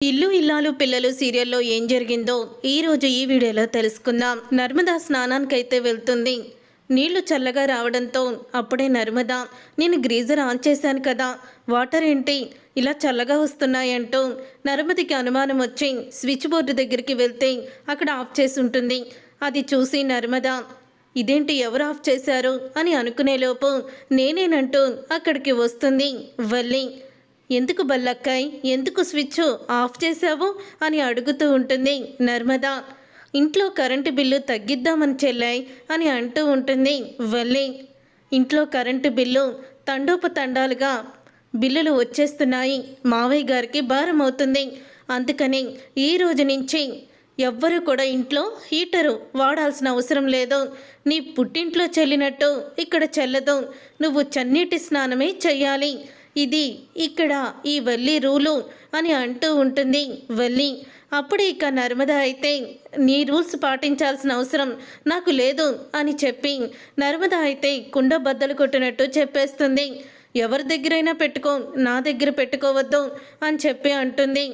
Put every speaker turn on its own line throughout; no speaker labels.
ఇల్లు ఇల్లాలు పిల్లలు సీరియల్లో ఏం జరిగిందో ఈ రోజు ఈ వీడియోలో తెలుసుకుందాం. నర్మదా స్నానానికైతే వెళ్తుంది. నీళ్ళు చల్లగా రావడంతో అప్పుడే నర్మద నేను గ్రీజర్ ఆన్ చేశాను కదా వాటర్ ఏంటి? ఇలా చల్లగా వస్తున్నాయంటూ నర్మదికి అనుమానం వచ్చి స్విచ్ బోర్డు దగ్గరికి వెళ్తే అక్కడ ఆఫ్ చేసి ఉంటుంది. అది చూసి నర్మద ఇదేంటి ఎవరు ఆఫ్ చేశారు? అని అనుకునేలోపు నేనేనంటూ అక్కడికి వస్తుంది. వల్లి ఎందుకు బల్లక్కాయ్? ఎందుకు స్విచ్ ఆఫ్ చేశావు? అని అడుగుతూ ఉంటుంది నర్మద. ఇంట్లో కరెంటు బిల్లు తగ్గిద్దామని చెల్లాయి అని అంటూ ఉంటుంది వల్లి. ఇంట్లో కరెంటు బిల్లు తండోపతండాలుగా బిల్లులు వచ్చేస్తున్నాయి. మావయ్య గారికి భారం అవుతుంది. అందుకని ఈ రోజు నుంచి ఎవ్వరు కూడా ఇంట్లో హీటరు వాడాల్సిన అవసరం లేదు. నీ పుట్టింట్లో చెల్లినట్టు ఇక్కడ చెల్లదు. నువ్వు చన్నీటి స్నానమే చెయ్యాలి. ఇది ఇక్కడ ఈ వల్లి రూలు అని అంటూ ఉంటుంది. వల్లి అప్పుడు ఇక నర్మద అయితే నీ రూల్స్ పాటించాల్సిన అవసరం నాకు లేదు అని చెప్పి నర్మద అయితే కుండ బద్దలు కొట్టినట్టు చెప్పేస్తుంది. ఎవరి దగ్గరైనా పెట్టుకో నా దగ్గర పెట్టుకోవద్దు అని చెప్పి అంటుంది.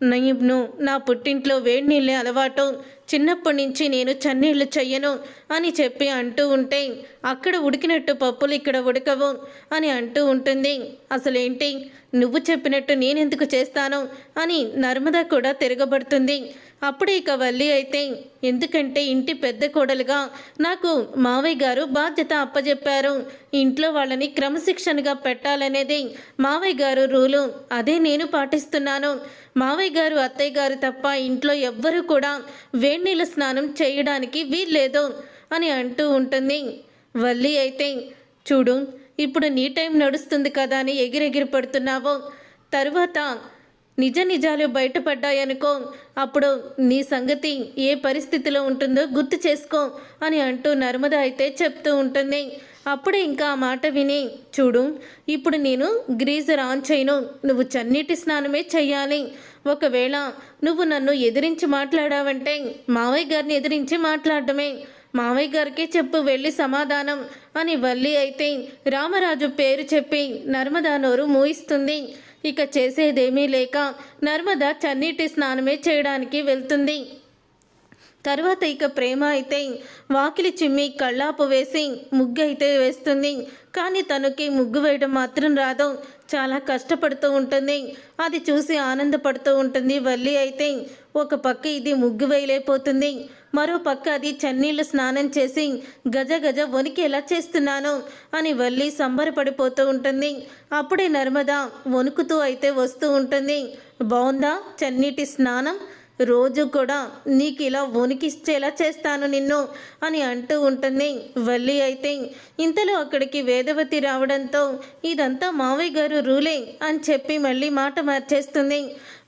నేను నా పుట్టింట్లో వేడి నీళ్ళే అలవాటు. చిన్నప్పటి నుంచి నేను చన్నీళ్ళు చెయ్యను అని చెప్పి అంటూ ఉంటే అక్కడ ఉడికినట్టు పప్పులు ఇక్కడ ఉడకవు అని అంటూ ఉంటుంది. అసలేంటి? నువ్వు చెప్పినట్టు నేనెందుకు చేస్తాను? అని నర్మద కూడా తిరగబడుతుంది. అప్పుడు ఇక వల్లి అయితే ఎందుకంటే ఇంటి పెద్ద కోడలుగా నాకు మావయ్య గారు బాధ్యత అప్పజెప్పారు. ఇంట్లో వాళ్ళని క్రమశిక్షణగా పెట్టాలనేది మావయ్య గారు రూలు. అదే నేను పాటిస్తున్నాను. మావయ్య గారు అత్తయ్య గారు తప్ప ఇంట్లో ఎవ్వరూ కూడా వేడినీళ్ళ స్నానం చేయడానికి వీల్లేదు అని అంటూ ఉంటుంది. వల్లి అయితే చూడు ఇప్పుడు నీ టైం నడుస్తుంది కదా అని ఎగిరెగిరి పడుతున్నావు. తరువాత నిజ నిజాలు బయటపడ్డాయనుకో అప్పుడు నీ సంగతి ఏ పరిస్థితిలో ఉంటుందో గుర్తు చేసుకో అని అంటూ నర్మద అయితే చెప్తూ ఉంటుంది. అప్పుడే ఇంకా ఆ మాట విని చూడు ఇప్పుడు నేను గ్రీజర్ ఆన్ చేయను నువ్వు చన్నీటి స్నానమే చెయ్యాలి. ఒకవేళ నువ్వు నన్ను ఎదిరించి మాట్లాడావంటే మావయ్య గారిని ఎదిరించి మాట్లాడటమే. మావయ్య గారికే చెప్పు వెళ్ళి సమాధానం అని వల్లి అయితే రామరాజు పేరు చెప్పి నర్మదా నోరు మూయిస్తుంది. ఇక చేసేదేమీ లేక నర్మద చన్నీటి స్నానమే చేయడానికి వెళ్తుంది. తర్వాత ఇక ప్రేమ అయితే వాకిలి చిమ్మి కళ్ళాపు వేసి ముగ్గు అయితే వేస్తుంది. కానీ తనకి ముగ్గు వేయడం మాత్రం రాదు. చాలా కష్టపడుతూ ఉంటుంది. అది చూసి ఆనందపడుతూ ఉంటుంది. వల్లి అయితే ఒక పక్క ఇది ముగ్గు వేయలేకపోతుంది. మరో పక్క అది చన్నీళ్ళు స్నానం చేసి గజ గజ వణికేలా చేస్తున్నాను అని వల్లి సంబరపడిపోతూ ఉంటుంది. అప్పుడే నర్మద వణుకుతూ అయితే వస్తూ ఉంటుంది. బాగుందా చన్నీటి స్నానం? రోజు కూడా నీకు ఇలా ఉనికిచ్చేలా చేస్తాను నిన్ను అని అంటూ ఉంటుంది. వల్లి అయితే ఇంతలో అక్కడికి వేదవతి రావడంతో ఇదంతా మావయ్య గారు రూలే అని చెప్పి మళ్ళీ మాట మార్చేస్తుంది.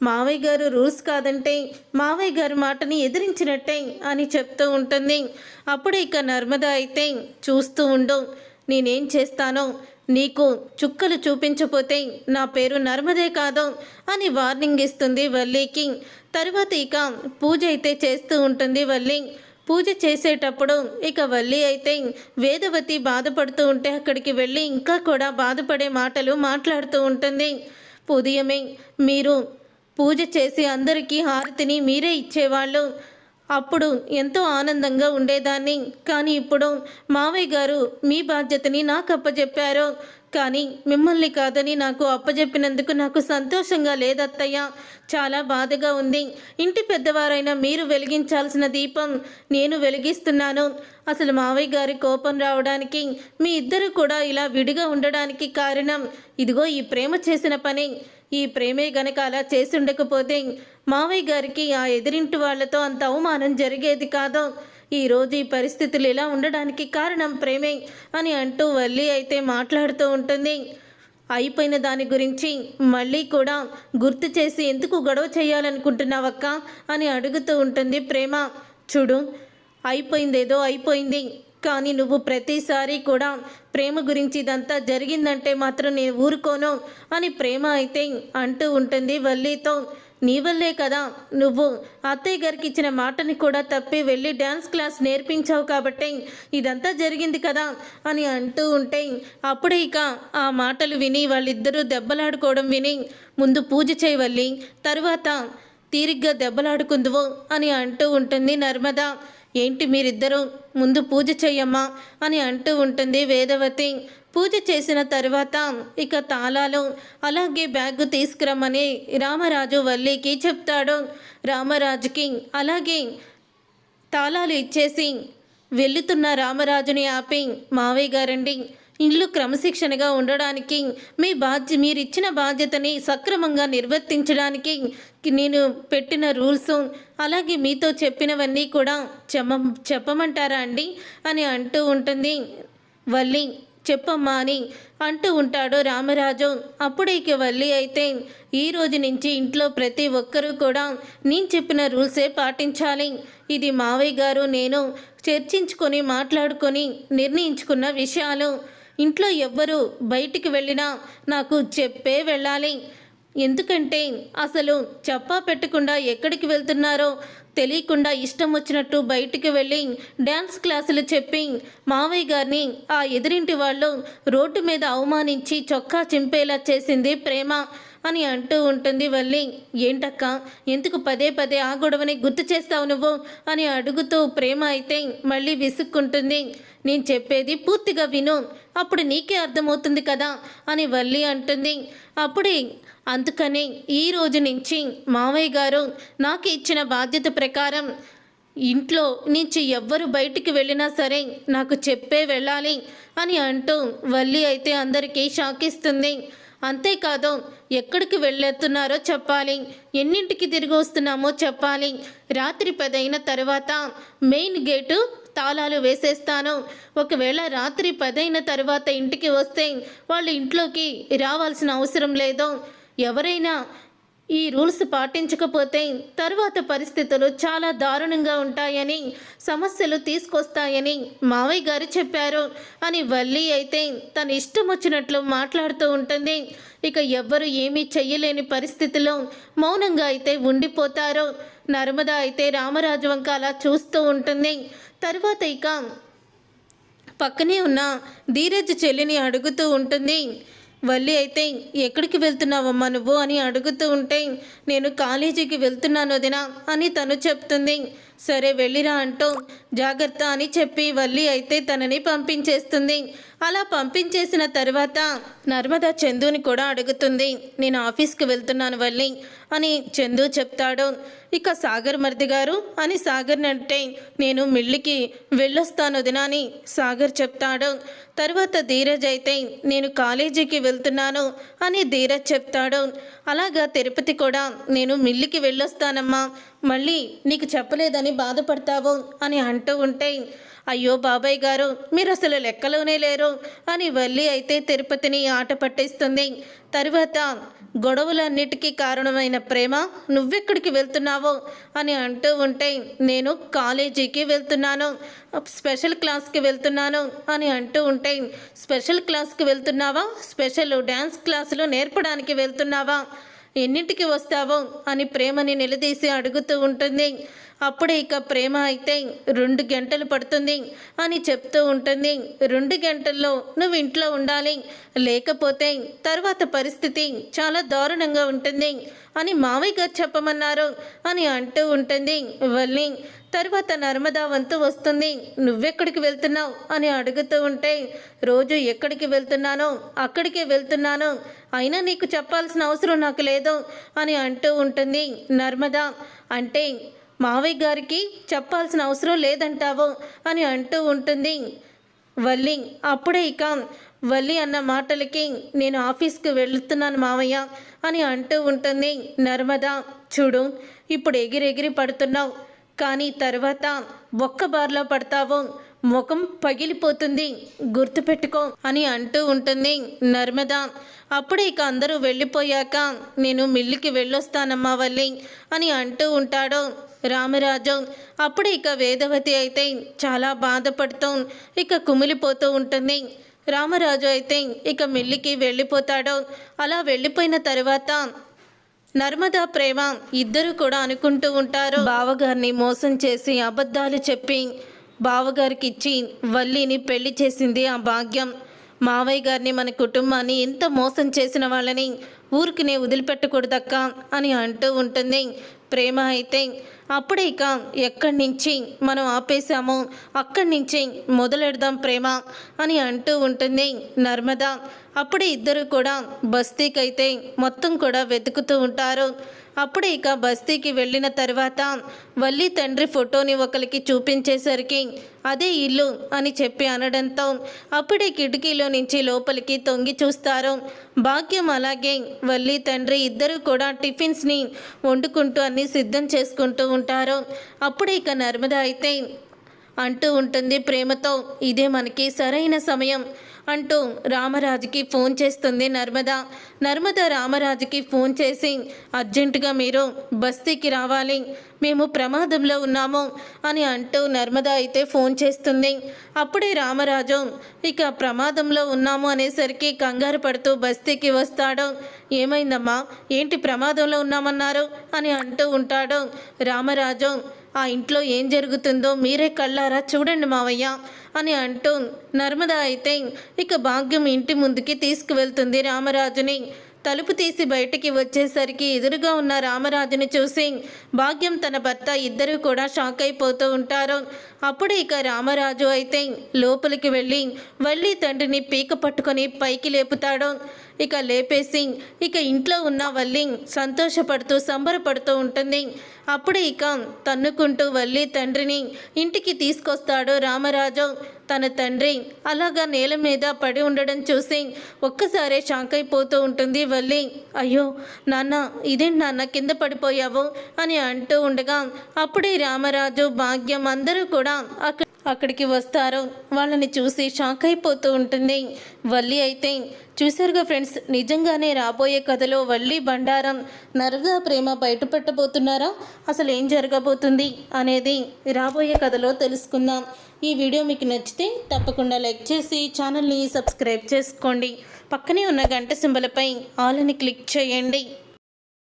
మావయ్య గారు రూల్స్ కాదంటే మావయ్య గారు మాటని ఎదిరించినట్టే అని చెప్తూ ఉంటుంది. అప్పుడు ఇక నర్మదా అయితే చూస్తూ ఉండు నేనేం చేస్తానో నీకు చుక్కలు చూపించపోతే నా పేరు నర్మదే కాదు అని వార్నింగ్ ఇస్తుంది వల్లీకి తర్వాత ఇక పూజ అయితే చేస్తూ ఉంటుంది వల్లి. పూజ చేసేటప్పుడు ఇక వల్లి అయితే వేదవతి బాధపడుతూ ఉంటే అక్కడికి వెళ్ళి ఇంకా కూడా బాధపడే మాటలు మాట్లాడుతూ ఉంటుంది. ఉదయమే మీరు పూజ చేసి అందరికీ హారతిని మీరే ఇచ్చేవాళ్ళు. అప్పుడు ఎంతో ఆనందంగా ఉండేదాన్ని. కానీ ఇప్పుడు మావయ్య గారు మీ బాధ్యతని నాకు అప్పచెప్పారు కానీ మిమ్మల్ని కాదని నాకు అప్పజెప్పినందుకు నాకు సంతోషంగా లేదత్తయ్య. చాలా బాధగా ఉంది. ఇంటి పెద్దవారైన మీరు వెలిగించాల్సిన దీపం నేను వెలిగిస్తున్నాను. అసలు మావయ్య గారి కోపం రావడానికి మీ ఇద్దరు కూడా ఇలా విడిగా ఉండడానికి కారణం. ఇదిగో ఈ ప్రేమ చేసిన పని. ఈ ప్రేమే గనక అలా చేసి ఉండకపోతే మావయ్య గారికి ఆ ఎదిరింటి వాళ్ళతో అంత అవమానం జరిగేది కాదు. ఈరోజు ఈ పరిస్థితులు ఇలా ఉండడానికి కారణం ప్రేమే అని అంటూ వల్లి అయితే మాట్లాడుతూ ఉంటుంది. అయిపోయిన దాని గురించి మళ్ళీ కూడా గుర్తు చేసి ఎందుకు గొడవ చేయాలనుకుంటున్నావక్క అని అడుగుతూ ఉంటుంది ప్రేమ. చూడు అయిపోయిందేదో అయిపోయింది. కానీ నువ్వు ప్రతిసారి కూడా ప్రేమ గురించి ఇదంతా జరిగిందంటే మాత్రం నేను ఊరుకోను అని ప్రేమ అయితే అంటూ ఉంటుంది వల్లితో. నీ వల్లే కదా. నువ్వు అత్తయ్య గారికి ఇచ్చిన మాటని కూడా తప్పి వెళ్ళి డ్యాన్స్ క్లాస్ నేర్పించావు కాబట్టి ఇదంతా జరిగింది కదా అని అంటూ ఉంటే అప్పుడే ఇక ఆ మాటలు విని వాళ్ళిద్దరూ దెబ్బలాడుకోవడం విని ముందు పూజ చేయవల్లి తరువాత తీరిగ్గా దెబ్బలాడుకుందువు అని అంటూ ఉంటుంది నర్మద. ఏంటి మీరిద్దరూ ముందు పూజ చెయ్యమ్మా అని అంటూ ఉంటుంది వేదవతి. పూజ చేసిన తర్వాత ఇక తాళాలు అలాగే బ్యాగ్ తీసుకురమ్మని రామరాజు వల్లికి చెప్తాడు. రామరాజుకి అలాగే తాళాలు ఇచ్చేసి వెళ్తున్న రామరాజుని ఆపి మావయ్య గారండి ఇల్లు క్రమశిక్షణగా ఉండడానికి మీ బాధ్య మీరు ఇచ్చిన బాధ్యతని సక్రమంగా నిర్వర్తించడానికి నేను పెట్టిన రూల్స్ అలాగే మీతో చెప్పినవన్నీ కూడా చెప్ప చెప్పమంటారా అండి? అని అంటూ ఉంటుంది వల్లి. చెప్పమ్మా అని అంటూ ఉంటాడు రామరాజు. అప్పుడేకి ఇక వల్లి అయితే ఈ రోజు నుంచి ఇంట్లో ప్రతి ఒక్కరూ కూడా నేను చెప్పిన రూల్సే పాటించాలి. ఇది మావయ్య గారు నేను చర్చించుకొని మాట్లాడుకొని నిర్ణయించుకున్న విషయాలు. ఇంట్లో ఎవ్వరు బయటికి వెళ్ళినా నాకు చెప్పే వెళ్ళాలి. ఎందుకంటే అసలు చెప్పా పెట్టకుండా ఎక్కడికి వెళ్తున్నారో తెలియకుండా ఇష్టం వచ్చినట్టు బయటికి వెళ్ళి డ్యాన్స్ క్లాసులు చెప్పి మావయ్య గారిని ఆ ఎదురింటి వాళ్ళు రోడ్డు మీద అవమానించి చొక్కా చింపేలా చేసింది ప్రేమ. అని అంటూ ఉంటుంది వల్లి. ఏంటక్క? ఎందుకు పదే పదే ఆ గొడవని గుర్తు చేస్తావు నువ్వు? అని అడుగుతూ ప్రేమ అయితే మళ్ళీ విసుక్కుంటుంది. నేను చెప్పేది పూర్తిగా విను. అప్పుడు నీకే అర్థమవుతుంది కదా? అని వల్లి అంటుంది. అప్పుడే. అందుకని ఈ రోజు నుంచి మావయ్య గారు నాకు ఇచ్చిన బాధ్యత ప్రకారం ఇంట్లో నుంచి ఎవ్వరు బయటికి వెళ్ళినా సరే నాకు చెప్పే వెళ్ళాలి అని అంటూ వల్లి అయితే అందరికీ షాకిస్తుంది అంతేకాదు ఎక్కడికి వెళ్ళేస్తున్నారో చెప్పాలి. ఎన్నింటికి తిరిగి వస్తున్నామో చెప్పాలి. రాత్రి పదైన తర్వాత మెయిన్ గేటు తాళాలు వేసేస్తాను. ఒకవేళ రాత్రి పదైన తర్వాత ఇంటికి వస్తే వాళ్ళు ఇంట్లోకి రావాల్సిన అవసరం లేదు. ఎవరైనా ఈ రూల్స్ పాటించకపోతే తరువాత పరిస్థితులు చాలా దారుణంగా ఉంటాయని సమస్యలు తీసుకొస్తాయని మావయ్య గారు చెప్పారు. అని వల్లి అయితే తన ఇష్టం వచ్చినట్లు మాట్లాడుతూ ఉంటుంది. ఇక ఎవ్వరు ఏమీ చెయ్యలేని పరిస్థితిలో మౌనంగా అయితే ఉండిపోతారు. నర్మద అయితే రామరాజు వంక అలా చూస్తూ ఉంటుంది. తర్వాత ఇక పక్కనే ఉన్న ధీరజ్ చెల్లిని అడుగుతూ ఉంటుంది. వల్లి అయితే ఎక్కడికి వెళ్తున్నావమ్మా నువ్వు అని అడుగుతూ ఉంటే నేను కాలేజీకి వెళ్తున్నాను వదినా అని తను చెప్తుంది. సరే వెళ్ళిరా అంటూ జాగ్రత్త అని చెప్పి వల్లి అయితే తనని పంపించేస్తుంది. అలా పంపించేసిన తర్వాత నర్మద చందుని కూడా అడుగుతుంది నేను ఆఫీస్కి వెళ్తున్నాను వల్లి అని చందు చెప్తాడు. ఇక సాగర్ మరిది గారు అని సాగర్ని అంటే నేను మిల్లికి వెళ్ళొస్తాను దినాని సాగర్ చెప్తాడు. తర్వాత ధీరజ్ అయితే నేను కాలేజీకి వెళ్తున్నాను అని ధీరజ్ చెప్తాడు. అలాగా తిరుపతి కూడా నేను మిల్లికి వెళ్ళొస్తానమ్మా మళ్ళీ నీకు చెప్పలేదని బాధపడతావు అని అంటూ ఉంటే అయ్యో బాబాయ్ గారు మీరు అసలు లెక్కలోనే లేరు. అని వల్లి అయితే తిరుపతిని ఆట పట్టేస్తుంది. తరువాత గొడవలన్నిటికీ కారణమైన ప్రేమ నువ్వెక్కడికి వెళ్తున్నావో? అని అంటూ ఉంటే నేను కాలేజీకి వెళ్తున్నాను. స్పెషల్ క్లాస్కి వెళ్తున్నాను. అని అంటూ ఉంటే స్పెషల్ క్లాస్కి వెళ్తున్నావా? స్పెషల్ డ్యాన్స్ క్లాసులు నేర్పడానికి వెళ్తున్నావా? ఎన్నింటికి వస్తావో? అని ప్రేమని నిలదీసి అడుగుతూ ఉంటుంది. అప్పుడే ఇక ప్రేమ అయితే రెండు గంటలు పడుతుంది అని చెప్తూ ఉంటుంది. రెండు గంటల్లో నువ్వు ఇంట్లో ఉండాలి. లేకపోతే తర్వాత పరిస్థితి చాలా దారుణంగా ఉంటుంది అని మావయ్య గారు చెప్పమన్నారు అని అంటూ ఉంటుంది. వల్లి తర్వాత నర్మదా వంతు వస్తుంది. నువ్వెక్కడికి వెళ్తున్నావు అని అడుగుతూ ఉంటే రోజు ఎక్కడికి వెళ్తున్నానో అక్కడికే వెళ్తున్నాను. అయినా నీకు చెప్పాల్సిన అవసరం నాకు లేదు అని అంటూ ఉంటుంది నర్మదా. అంటే మావయ్య గారికి చెప్పాల్సిన అవసరం లేదంటావు అని అంటూ ఉంటుంది. వల్లి అప్పుడే ఇక వల్లి అన్న మాటలకి నేను ఆఫీస్కి వెళుతున్నాను మావయ్య అని అంటూ ఉంటుంది. నర్మద చూడు ఇప్పుడు ఎగిరెగిరి పడుతున్నావు. కానీ తర్వాత ఒక్క బార్లో పడతావు. ముఖం పగిలిపోతుంది. గుర్తుపెట్టుకో అని అంటూ ఉంటుంది. నర్మద అప్పుడే ఇక అందరూ వెళ్ళిపోయాక నేను మిల్లుకి వెళ్ళొస్తానమ్మా వల్లి అని అంటూ ఉంటాడు. రామరాజు. అప్పుడు ఇక వేదవతి అయితే చాలా బాధపడుతూ ఇక కుమిలిపోతూ ఉంటుంది. రామరాజు అయితే ఇక మిల్లికి వెళ్ళిపోతాడు. అలా వెళ్ళిపోయిన తర్వాత నర్మదా ప్రేమ ఇద్దరు కూడా అనుకుంటూ ఉంటారు. బావగారిని మోసం చేసి అబద్ధాలు చెప్పి బావగారికి ఇచ్చి వల్లిని పెళ్ళి చేసింది ఆ భాగ్యం. మావయ్య గారిని మన కుటుంబాన్ని ఎంత మోసం చేసిన వాళ్ళని ఊరికినే వదిలిపెట్టకూడదక్క అని అంటూ ఉంటుంది. ప్రేమ అయితే అప్పుడే ఇక ఎక్కడి నుంచి మనం ఆపేశామో అక్కడి నుంచి మొదలెడదాం ప్రేమ అని అంటూ ఉంటుంది నర్మద. అప్పుడే ఇద్దరు కూడా బస్తీకైతే మొత్తం కూడా వెతుకుతూ ఉంటారు. అప్పుడు ఇక బస్తీకి వెళ్ళిన తర్వాత వల్లి తండ్రి ఫోటోని ఒకరికి చూపించేసరికి అదే ఇల్లు అని చెప్పి అనడంతో అప్పుడే కిటికీలో నుంచి లోపలికి తొంగి చూస్తారు. భాగ్యం అలాగే వల్లి తండ్రి ఇద్దరు కూడా టిఫిన్స్ని వండుకుంటూ అన్ని సిద్ధం చేసుకుంటూ ఉంటారు. అప్పుడే ఇక నర్మద అయితే అంటూ ఉంటుంది ప్రేమతో ఇదే మనకి సరైన సమయం. అంటూ రామరాజుకి ఫోన్ చేస్తుంది నర్మద. నర్మద రామరాజుకి ఫోన్ చేసి అర్జెంటుగా మీరు బస్తీకి రావాలి. మేము ప్రమాదంలో ఉన్నాము అని అంటూ నర్మద అయితే ఫోన్ చేస్తుంది. అప్పుడే రామరాజు ఇక ప్రమాదంలో ఉన్నాము అనేసరికి కంగారు పడుతూ బస్తీకి వస్తాడు. ఏమైందమ్మా? ఏంటి ప్రమాదంలో ఉన్నామన్నారు? అని అంటూ ఉంటాడు రామరాజు. ఆ ఇంట్లో ఏం జరుగుతుందో మీరే కళ్ళారా చూడండి మావయ్య అని అంటూ నర్మద అయితే ఇక భాగ్యం ఇంటి ముందుకి తీసుకువెళ్తుంది రామరాజుని. తలుపు తీసి బయటికి వచ్చేసరికి ఎదురుగా ఉన్న రామరాజుని చూసి భాగ్యం తన భర్త ఇద్దరు కూడా షాక్ అయిపోతూ ఉంటారు. అప్పుడు ఇక రామరాజు అయితే లోపలికి వెళ్ళి వల్లి తండ్రిని పీక పట్టుకొని పైకి లేపుతాడు. ఇక లేపేసి ఇక ఇంట్లో ఉన్న వల్లి సంతోషపడుతూ సంబరపడుతూ ఉంటుంది. అప్పుడు ఇక తన్నుకుంటూ వల్లి తండ్రిని ఇంటికి తీసుకొస్తాడు రామరాజు. తన తండ్రి అలాగా నేల మీద పడి ఉండడం చూసి ఒక్కసారే షాక్ అయిపోతూ ఉంటుంది వల్లి. అయ్యో నాన్న ఇదేంటి నాన్న కింద పడిపోయావు? అని అంటూ ఉండగా అప్పుడే రామరాజు భాగ్యం అందరూ కూడా అక్కడ అక్కడికి వస్తారు. వాళ్ళని చూసి షాక్ అయిపోతూ ఉంటుంది. వల్లి అయితే చూశారుగా ఫ్రెండ్స్ నిజంగానే రాబోయే కథలో వల్లి బండారం నరుగా ప్రేమ బయటపెట్టబోతున్నారా? అసలు ఏం జరగబోతుంది? అనేది రాబోయే కథలో తెలుసుకుందాం. ఈ వీడియో మీకు నచ్చితే తప్పకుండా లైక్ చేసి ఛానల్ని సబ్స్క్రైబ్ చేసుకోండి. పక్కనే ఉన్న గంట సింబలపై ఆల్ అని క్లిక్ చేయండి.